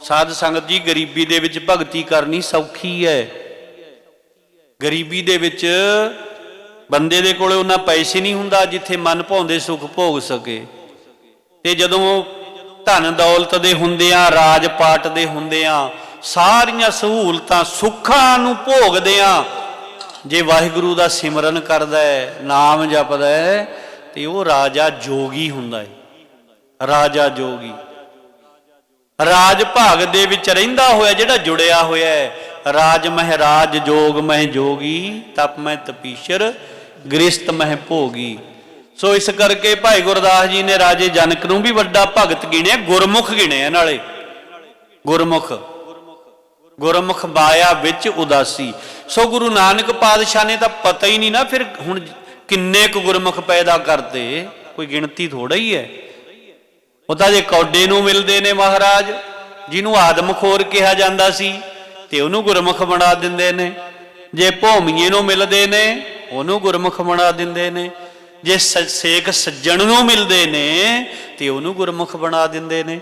ਸਾਧ ਸੰਗਤ ਜੀ, ਗਰੀਬੀ ਦੇ ਵਿੱਚ ਭਗਤੀ ਕਰਨੀ ਸੌਖੀ ਹੈ। ਗਰੀਬੀ ਦੇ ਵਿੱਚ ਬੰਦੇ ਦੇ ਕੋਲੇ ਉਹਨਾਂ ਪੈਸੇ ਨਹੀਂ ਹੁੰਦਾ ਜਿੱਥੇ ਮਨ ਭਾਉਂਦੇ ਸੁਖ ਭੋਗ ਸਕੇ। ਤੇ ਜਦੋਂ ਧਨ ਦੌਲਤ ਦੇ ਹੁੰਦੇ ਆ, ਰਾਜ ਪਾਟ ਦੇ ਹੁੰਦੇ ਆ, ਸਾਰੀਆਂ ਸਹੂਲਤਾਂ ਸੁੱਖਾਂ ਨੂੰ ਭੋਗਦੇ ਭੋਗਦਿਆਂ ਜੇ ਵਾਹਿਗੁਰੂ ਦਾ ਸਿਮਰਨ ਕਰਦਾ ਹੈ, ਨਾਮ ਜਪਦਾ ਹੈ, ਤੇ ਉਹ ਰਾਜਾ ਜੋਗੀ ਹੁੰਦਾ ਹੈ। ਰਾਜਾ ਜੋਗੀ। ਰਾਜ ਭਾਗ ਦੇ ਵਿੱਚ ਰਹਿੰਦਾ ਹੋਇਆ ਜਿਹੜਾ ਜੁੜਿਆ ਹੋਇਆ ਹੈ, ਰਾਜ ਮਹਿਰਾਜ ਜੋਗ ਮਹਿ ਜੋਗੀ, ਤਪ ਮਹਿ ਤਪੀਸ਼ਰ, ਗ੍ਰਸਤ ਮਹਿ ਭੋਗੀ। ਸੋ ਇਸ ਕਰਕੇ ਭਾਈ ਗੁਰਦਾਸ ਜੀ ਨੇ ਰਾਜੇ ਜਨਕ ਨੂੰ ਵੀ ਵੱਡਾ ਭਗਤ ਗਿਣਿਆ, ਗੁਰਮੁਖ ਗਿਣਿਆ ਨਾਲੇ ਗੁਰਮੁਖ। ਗੁਰਮੁਖ ਬਾਇਆ ਵਿੱਚ ਉਦਾਸੀ। ਸੋ ਗੁਰੂ ਨਾਨਕ ਪਾਤਸ਼ਾਹ ਨੇ ਤਾਂ ਪਤਾ ਹੀ ਨਹੀਂ ਨਾ ਫਿਰ ਹੁਣ ਕਿੰਨੇ ਕੁ ਗੁਰਮੁਖ ਪੈਦਾ ਕਰਤੇ ਕੋਈ ਗਿਣਤੀ ਥੋੜਾ ਹੀ ਹੈ। ਉਹ ਤਾਂ ਜੇ ਕੌਡੇ ਨੂੰ ਮਿਲਦੇ ਨੇ ਮਹਾਰਾਜ, ਜਿਹਨੂੰ ਆਦਮਖੋਰ ਕਿਹਾ ਜਾਂਦਾ ਸੀ, ਤੇ ਉਹਨੂੰ ਗੁਰਮੁਖ ਬਣਾ ਦਿੰਦੇ ਨੇ। ਜੇ ਭੌਮੀਏ ਨੂੰ ਮਿਲਦੇ ਨੇ, ਉਹਨੂੰ ਗੁਰਮੁਖ ਬਣਾ ਦਿੰਦੇ ਨੇ। ਜੇ ਸ- ਸੇਖ ਸੱਜਣ ਨੂੰ ਮਿਲਦੇ ਨੇ, ਤੇ ਉਹਨੂੰ ਗੁਰਮੁਖ ਬਣਾ ਦਿੰਦੇ ਨੇ।